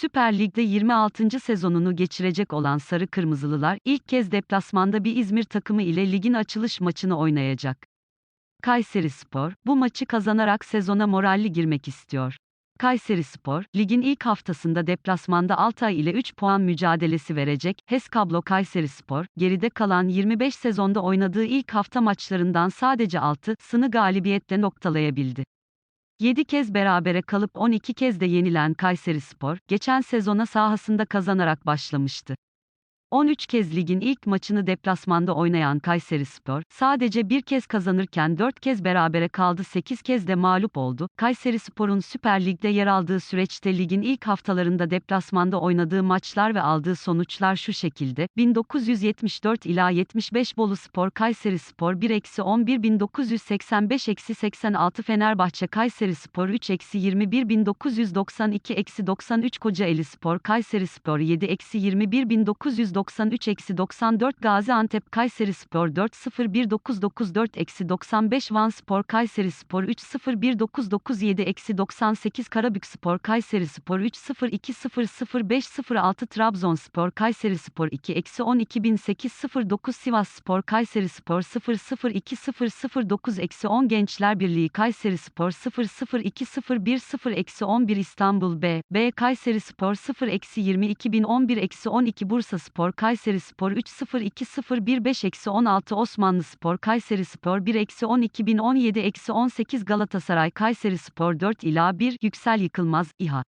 Süper Lig'de 26. sezonunu geçirecek olan Sarı Kırmızılılar ilk kez deplasmanda bir İzmir takımı ile ligin açılış maçını oynayacak. Kayserispor bu maçı kazanarak sezona moralli girmek istiyor. Kayserispor, ligin ilk haftasında deplasmanda Altay ile 3 puan mücadelesi verecek. HES Kablo Kayserispor, geride kalan 25 sezonda oynadığı ilk hafta maçlarından sadece 6'sını galibiyetle noktalayabildi. 7 kez berabere kalıp 12 kez de yenilen Kayserispor, geçen sezona sahasında kazanarak başlamıştı. 13 kez ligin ilk maçını deplasmanda oynayan Kayserispor, sadece bir kez kazanırken 4 kez berabere kaldı 8 kez de mağlup oldu. Kayserispor'un Süper Lig'de yer aldığı süreçte ligin ilk haftalarında deplasmanda oynadığı maçlar ve aldığı sonuçlar şu şekilde. 1974 ila 75 Bolu Spor Kayserispor 1-11 1985-86 Fenerbahçe Kayserispor 3-21 1992 93 Kocaeli Spor Kayserispor 7-21 1990 93-94 Gaziantep Kayserispor 4-0-1994-95 Van Spor Kayserispor 3-0-1997-98 Karabükspor Kayserispor 3-0-2-0-0-5-0-6 Trabzonspor Kayserispor 2-12-18-09 Sivasspor Kayserispor 0-0-2-0-0-9-10 Gençler Birliği Kayserispor 0-0-2-0-1-0-11 İstanbul B, B Kayserispor 0-20-2011-12 Bursa Spor Kayserispor 3-0-2-0-1-5-16 Osmanlı Spor Kayserispor 1-12-2017-18 Galatasaray Kayserispor 4 ila 1 Yüksel Yıkılmaz İHA